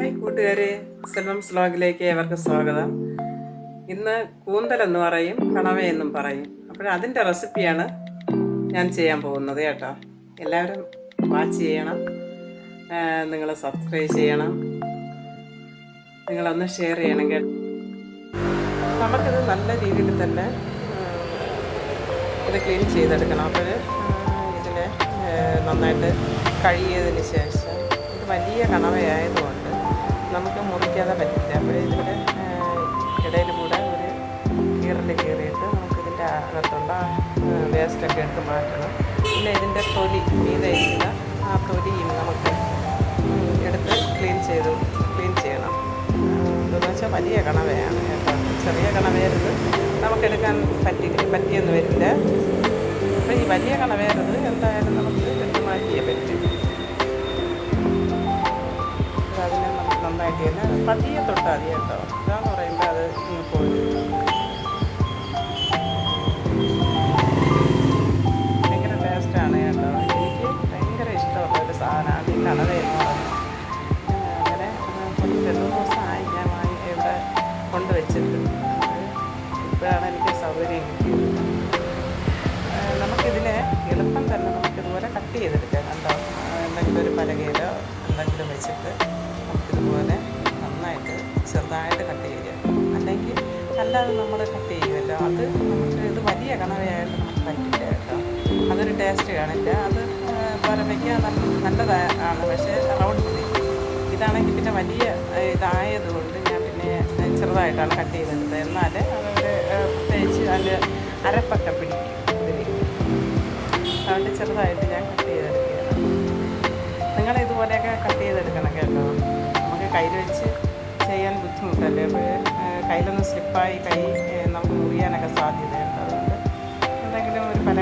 Hi കൂട്ടുകാരെ സെൽവം സ്ലോഗിലേക്ക് ഏവർക്കും സ്വാഗതം. ഇന്ന് കൂന്തൽ എന്ന് പറയും കണവ എന്നും പറയും. അപ്പോൾ അതിന്റെ റെസിപ്പിയാണ് ഞാൻ ചെയ്യാൻ പോകുന്നത് കേട്ടോ. എല്ലാവരും വാച്ച് ചെയ്യണം. നിങ്ങൾ സബ്സ്ക്രൈബ് ചെയ്യണം. നിങ്ങളൊന്ന് ഷെയർ ചെയ്യണം കേട്ടോ. നമുക്കിത് നല്ല രീതിയിൽ തന്നെ ഇത് ക്ലീൻ ചെയ്തെടുക്കണം. അപ്പോൾ ഇതിനെ നന്നായിട്ട് കഴുകിയതിന് ശേഷം ഇത് വലിയ കണവയായതുകൊണ്ട് നമുക്ക് മുറിക്കാതെ പറ്റില്ല. അപ്പോൾ ഇതിന്റെ ഇടയിൽ കൂടെ ഒരു കീറൽ കീറിയിട്ട് നമുക്കിതിന്റെ അകത്തുള്ള വേസ്റ്റൊക്കെ എടുത്ത് മാറ്റണം. പിന്നെ ഇതിന്റെ തൊലി മീതെ ഇരിക്കുന്ന ആ തൊലിയും നമുക്ക് എടുത്ത് ക്ലീൻ ചെയ്ത് ക്ലീൻ ചെയ്യണം. എന്താണെന്ന് വെച്ചാൽ വലിയ കണവയാണ് ചെറിയ കണവയരുത് നമുക്കെടുക്കാൻ പറ്റി പറ്റിയെന്ന് പതിയെ തൊട്ടാൽ മതി കേട്ടോ. ഇതാന്ന് പറയുമ്പോൾ അത് ഇങ്ങ് പോയി ഭയങ്കര ടേസ്റ്റാണ് കേട്ടോ. എനിക്ക് ഭയങ്കര ഇഷ്ടമുള്ള ഒരു സാധനമാണ്. ഈ കണവ എന്ന് പറയുന്നത്. അങ്ങനെ കുറച്ച് രണ്ട് ദിവസമായി ഞാൻ വാങ്ങി ഇവിടെ കൊണ്ടുവച്ചിട്ട് ഇപ്പോഴാണ് എനിക്ക് സൗകര്യം കിട്ടിയത്. നമുക്കിതിനെ എളുപ്പം തന്നെ നമുക്കിതുപോലെ കട്ട് ചെയ്തെടുക്കാം. കണ്ടോ? എന്തെങ്കിലും ഒരു പലകയിലോ എന്തെങ്കിലും വെച്ചിട്ട് നമുക്കിതുപോലെ ചെറുതായിട്ട് കട്ട് ചെയ്യുക. അല്ലെങ്കിൽ അല്ലാതെ നമ്മൾ കട്ട് ചെയ്യുമല്ലോ. അത് നമുക്ക് ഇത് വലിയ കണവയായിട്ട് നമുക്ക് പറ്റില്ല കേട്ടോ. അതൊരു ടേസ്റ്റ് കാണില്ല. അത് നല്ല നല്ലതാണ് പക്ഷേ റൗണ്ട് ഇതാണെങ്കിൽ പിന്നെ വലിയ ഇതായതുകൊണ്ട് ഞാൻ പിന്നെ ചെറുതായിട്ടാണ് കട്ട് ചെയ്തെടുത്തത്. എന്നാൽ അതൊരു പ്രത്യേകിച്ച് അതിന്റെ അരപ്പൊക്കെ പിടിക്കും അതുകൊണ്ട് ചെറുതായിട്ട് ഞാൻ കട്ട് ചെയ്തെടുക്കുകയാണ്. നിങ്ങൾ ഇതുപോലെയൊക്കെ കട്ട് ചെയ്തെടുക്കണം കേട്ടോ. നമുക്ക് കയ്യിൽ വെച്ച് ചെയ്യാൻ ബുദ്ധിമുട്ടല്ലേ? അപ്പോൾ കയ്യിലൊന്ന് സ്ലിപ്പായി കൈ നമുക്ക് മുറിയാനൊക്കെ സാധ്യതയുണ്ട്. അതുകൊണ്ട് എന്തെങ്കിലും ഒരു പല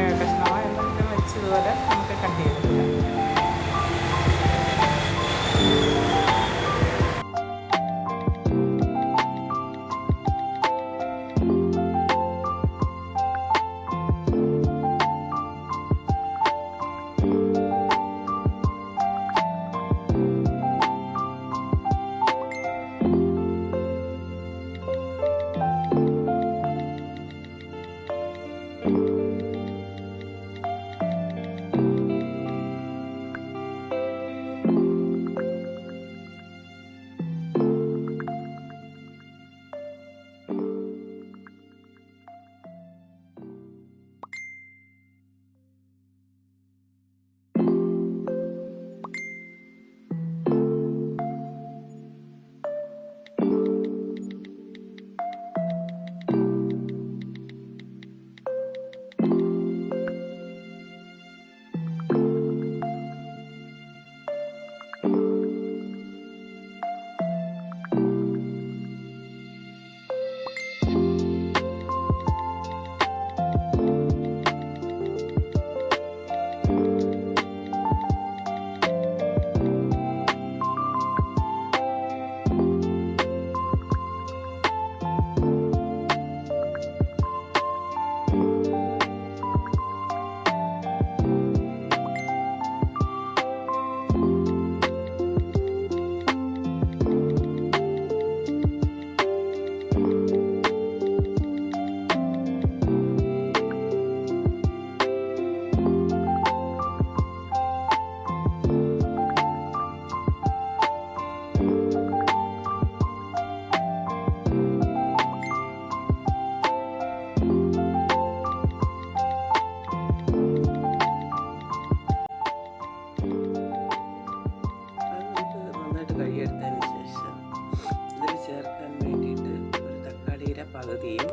പകുതിയും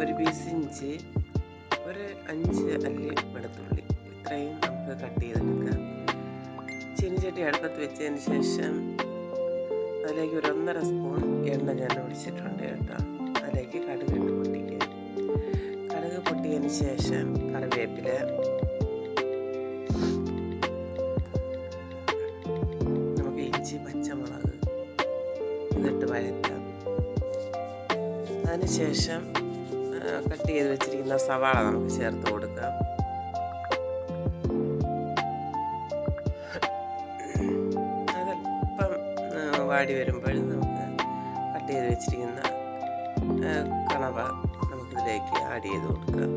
ഒരു പീസ് ഇഞ്ചി ഒരു അഞ്ച് അല്ലി വെളുത്തുള്ളി. ഇത്രയും നമുക്ക് കട്ട് ചെയ്തെടുക്കാം. ചീനിച്ചട്ടി അടുപ്പത്ത് വെച്ചതിന് ശേഷം അതിലേക്ക് ഒരു ഒന്നര സ്പൂൺ എണ്ണ ഞാൻ ഒഴിച്ചിട്ടുണ്ട് കേട്ടോ. അതിലേക്ക് കടുക് ഇട്ട് പൊട്ടിക്കുക. കടുക് പൊട്ടിയതിന് ശേഷം കറിവേപ്പില. നമുക്ക് ഇഞ്ചി പച്ചമുളക് ഇതിട്ട് വഴറ്റാം. അതിനുശേഷം കട്ട് ചെയ്ത് വെച്ചിരിക്കുന്ന സവാള നമുക്ക് ചേർത്ത് കൊടുക്കാം. അതല്പം വാടി വരുമ്പോൾ നമുക്ക് കട്ട് ചെയ്ത് വെച്ചിരിക്കുന്ന കണവ നമുക്കിതിലേക്ക് ആഡ് ചെയ്ത് കൊടുക്കാം.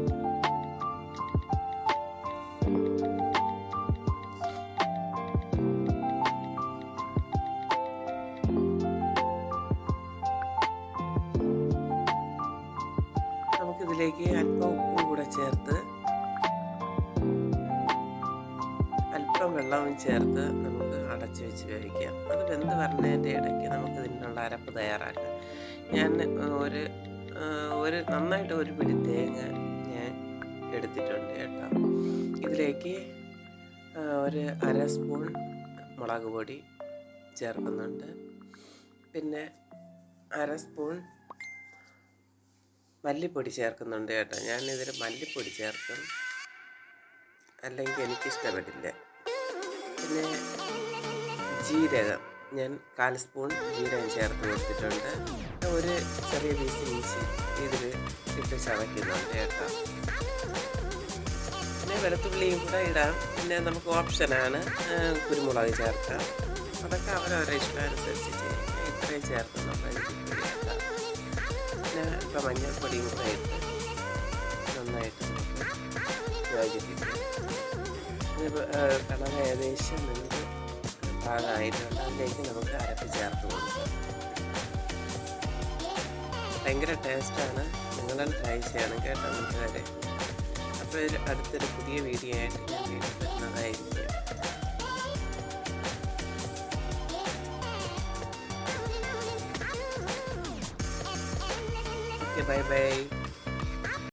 നമുക്കിതിലേക്ക് അല്പം ഉപ്പും കൂടെ ചേർത്ത് അല്പം വെള്ളവും ചേർത്ത് നമുക്ക് അടച്ചു വെച്ച് വേവിക്കാം. അത് വെന്ത് വരുന്നതിന്റെ ഇടയ്ക്ക് നമുക്ക് ഇതിനുള്ള അരപ്പ് തയ്യാറാക്കാം. ഞാൻ ഒരു ഒരു നന്നായിട്ട് ഒരു പിടി തേങ്ങ ഞാൻ എടുത്തിട്ടുണ്ട് കേട്ടോ. ഇതിലേക്ക് ഒരു അര സ്പൂൺ മുളക് പൊടി ചേർക്കുന്നുണ്ട്. പിന്നെ അര സ്പൂൺ മല്ലിപ്പൊടി ചേർക്കുന്നുണ്ട് കേട്ടോ. ഞാനിതിൽ മല്ലിപ്പൊടി ചേർക്കും. അല്ലെങ്കിൽ എനിക്കിഷ്ടപ്പെട്ടില്ല പിന്നെ ജീരകം. ഞാൻ കാൽ സ്പൂൺ ജീരകം ചേർത്ത് കൊടുത്തിട്ടുണ്ട്. ഒരു ചെറിയ പീസ് ഇഞ്ചി ഇതിൽ ഇട്ട് ചതയ്ക്കുന്നുണ്ട് കേട്ടോ. പിന്നെ വെളുത്തുള്ളിയും കൂടെ ഇടാം. പിന്നെ നമുക്ക് ഓപ്ഷനാണ് കുരുമുളക് ചേർക്കാം. അതൊക്കെ അവരവരുടെ ഇഷ്ടമനുസരിച്ച് ചെയ്യും. ഇത്രയും ചേർത്ത് നമ്മൾ കേട്ടോ പിന്നെ ഇപ്പം മഞ്ഞൾപ്പൊടിയും കൂടെ ഇട്ട് നന്നായിട്ട് നമുക്ക് യോജിപ്പിക്കും കണവ ഏകദേശം വെന്ത് പാകമായിട്ടുണ്ട് അതിലേക്ക് നമുക്ക് അരപ്പ് ചേർത്ത് കൊടുക്കാം ഭയങ്കര ടേസ്റ്റാണ് നിങ്ങളും ട്രൈ ചെയ്യണം കേട്ടോ കൂട്ടുകാരെ അപ്പോൾ അടുത്തൊരു പുതിയ വീഡിയോ ആയിട്ട് ഞാൻ വീട്ടിൽ വരുന്നതായിരിക്കും Cái.